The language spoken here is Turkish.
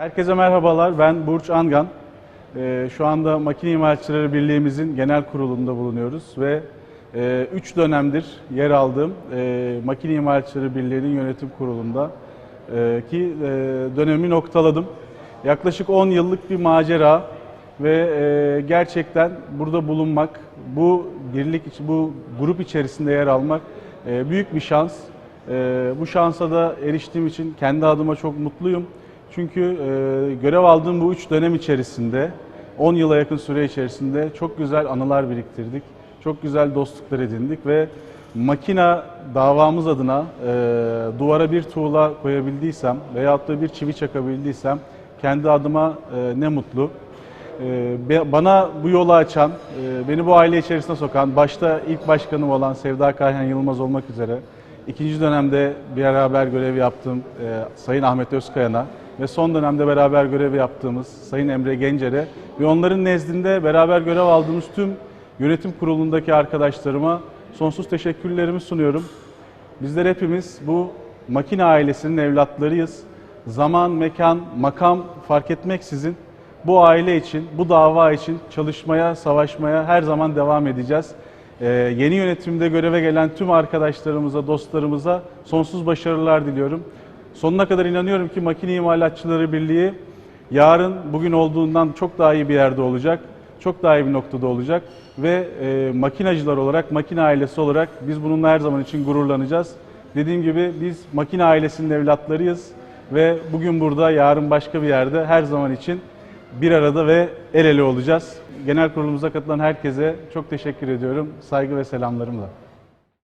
Herkese merhabalar. Ben Burç Angan. Ee, şu anda Makine İmalatçıları Birliğimizin genel kurulunda bulunuyoruz ve 3 dönemdir yer aldığım e, Makine İmalatçıları Birliği'nin yönetim kurulunda e, ki e, dönemi noktaladım. Yaklaşık 10 yıllık bir macera ve e, gerçekten burada bulunmak, bu birlik, bu grup içerisinde yer almak e, büyük bir şans. E, bu şansa da eriştiğim için kendi adıma çok mutluyum. Çünkü e, görev aldığım bu üç dönem içerisinde, 10 yıla yakın süre içerisinde çok güzel anılar biriktirdik. Çok güzel dostluklar edindik ve makina davamız adına e, duvara bir tuğla koyabildiysem veyahut da bir çivi çakabildiysem kendi adıma e, ne mutlu. Be- Bana bu yolu açan, e, beni bu aile içerisine sokan, başta ilk başkanım olan Sevda Kayhan Yılmaz olmak üzere, ikinci dönemde beraber görev yaptığım e, Sayın Ahmet Özkayan'a ve son dönemde beraber görev yaptığımız Sayın Emre Gencer'e ve onların nezdinde beraber görev aldığımız tüm yönetim kurulundaki arkadaşlarıma sonsuz teşekkürlerimi sunuyorum. Bizler hepimiz bu makine ailesinin evlatlarıyız. Zaman, mekan, makam fark etmeksizin bu aile için, bu dava için çalışmaya, savaşmaya her zaman devam edeceğiz. Ee, yeni yönetimde göreve gelen tüm arkadaşlarımıza, dostlarımıza sonsuz başarılar diliyorum. Sonuna kadar inanıyorum ki Makine İmalatçıları Birliği yarın bugün olduğundan çok daha iyi bir yerde olacak. Çok daha iyi bir noktada olacak ve e, makinacılar olarak, makine ailesi olarak biz bununla her zaman için gururlanacağız. Dediğim gibi biz makine ailesinin evlatlarıyız ve bugün burada, yarın başka bir yerde her zaman için bir arada ve el ele olacağız. Genel kurulumuza katılan herkese çok teşekkür ediyorum. Saygı ve selamlarımla.